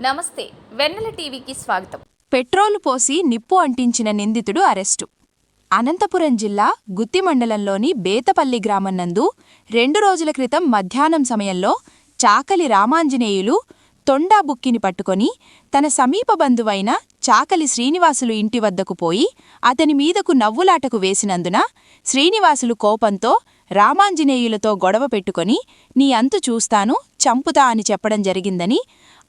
నమస్తే వెన్నెల టీవీకి స్వాగతం. పెట్రోలు పోసి నిప్పు అంటించిన నిందితుడు అరెస్టు. అనంతపురం జిల్లా గుత్తి మండలంలోని బేతపల్లి గ్రామం నందు రెండు రోజుల క్రితం మధ్యాహ్నం సమయంలో చాకలి రామాంజనేయులు తొండా బుక్కిని పట్టుకొని తన సమీప బంధువైన చాకలి శ్రీనివాసులు ఇంటి వద్దకు పోయి అతని మీదకు నవ్వులాటకు వేసినందున శ్రీనివాసులు కోపంతో రామాంజనేయులతో గొడవ పెట్టుకొని నీ అంతు చూస్తాను చంపుతా అని చెప్పడం జరిగిందని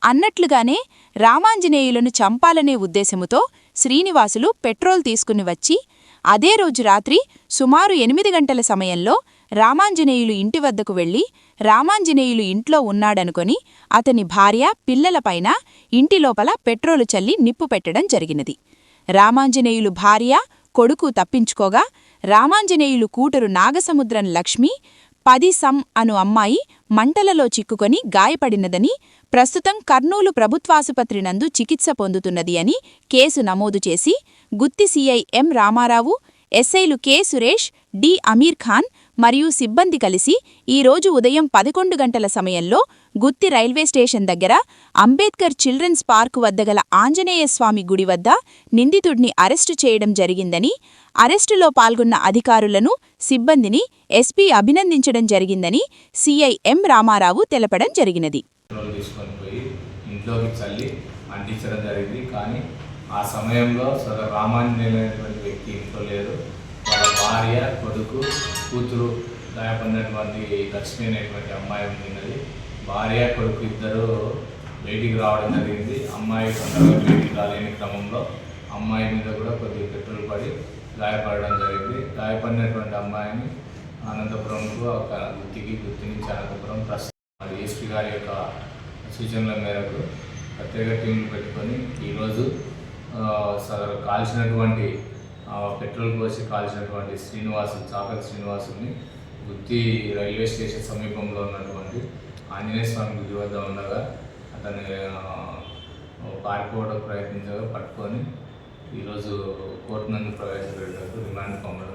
అన్నట్లుగానే రామాంజనేయులను చంపాలనే ఉద్దేశముతో శ్రీనివాసులు పెట్రోల్ తీసుకుని వచ్చి అదే రోజు రాత్రి సుమారు ఎనిమిది గంటల సమయంలో రామాంజనేయులు ఇంటి వద్దకు వెళ్ళి రామాంజనేయులు ఇంట్లో ఉన్నాడనుకొని అతని భార్య పిల్లలపైన ఇంటి లోపల పెట్రోలు చల్లి నిప్పు పెట్టడం జరిగినది. రామాంజనేయులు భార్య కొడుకు తప్పించుకోగా రామాంజనేయులు కూటరు నాగసముద్రం లక్ష్మి పది సం అను అమ్మాయి మంటలలో చిక్కుకొని గాయపడినదని ప్రస్తుతం కర్నూలు ప్రభుత్వాసుపత్రి నందు చికిత్స పొందుతున్నది అని కేసు నమోదు చేసి గుత్తి సీఐ ఎం రామారావు ఎస్ఐలు కె. సురేష్ డి. అమీర్ ఖాన్ మరియు సిబ్బంది కలిసి ఈ రోజు ఉదయం పదకొండు గంటల సమయంలో గుత్తి రైల్వే స్టేషన్ దగ్గర అంబేద్కర్ చిల్డ్రన్స్ పార్కు వద్ద గల ఆంజనేయస్వామి గుడి వద్ద నిందితుడిని అరెస్టు చేయడం జరిగిందని అరెస్టులో పాల్గొన్న అధికారులను సిబ్బందిని ఎస్పీ అభినందించడం జరిగిందని సిఐ ఎం. రామారావు తెలపడం జరిగినది. ఆ సమయంలో సదరు రామాంజనేయులు వ్యక్తి ఇంట్లో లేరు వాళ్ళ భార్య కొడుకు కూతురు గాయపడినటువంటి లక్ష్మి అనేటువంటి అమ్మాయి ఉండినది భార్య కొడుకు ఇద్దరు బయటికి రావడం జరిగింది. అమ్మాయి తొందరగా బయటికి రాలేని క్రమంలో అమ్మాయి మీద కూడా కొద్దిగా పెట్రోల్ పడి గాయపడడం జరిగింది. గాయపడినటువంటి అమ్మాయిని అనంతపురంకు ఒక గుర్తికి గుత్తి నుంచి అనంతపురం ప్రస్తుతం మరి గారి యొక్క సూచనల మేరకు ప్రత్యేక టీంలు పెట్టుకొని కాల్చినటువంటి పెట్రోల్ పోసి కాల్చినటువంటి శ్రీనివాసు చాకలి శ్రీనివాసుని గుత్తి రైల్వే స్టేషన్ సమీపంలో ఉన్నటువంటి ఆంజనేయ స్వామి గుడి వద్ద ఉండగా అతను పారిపోవడానికి ప్రయత్నించగా పట్టుకొని ఈరోజు కోర్టు నందు ప్రవేశపెట్టడానికి రిమాండ్ పంపడం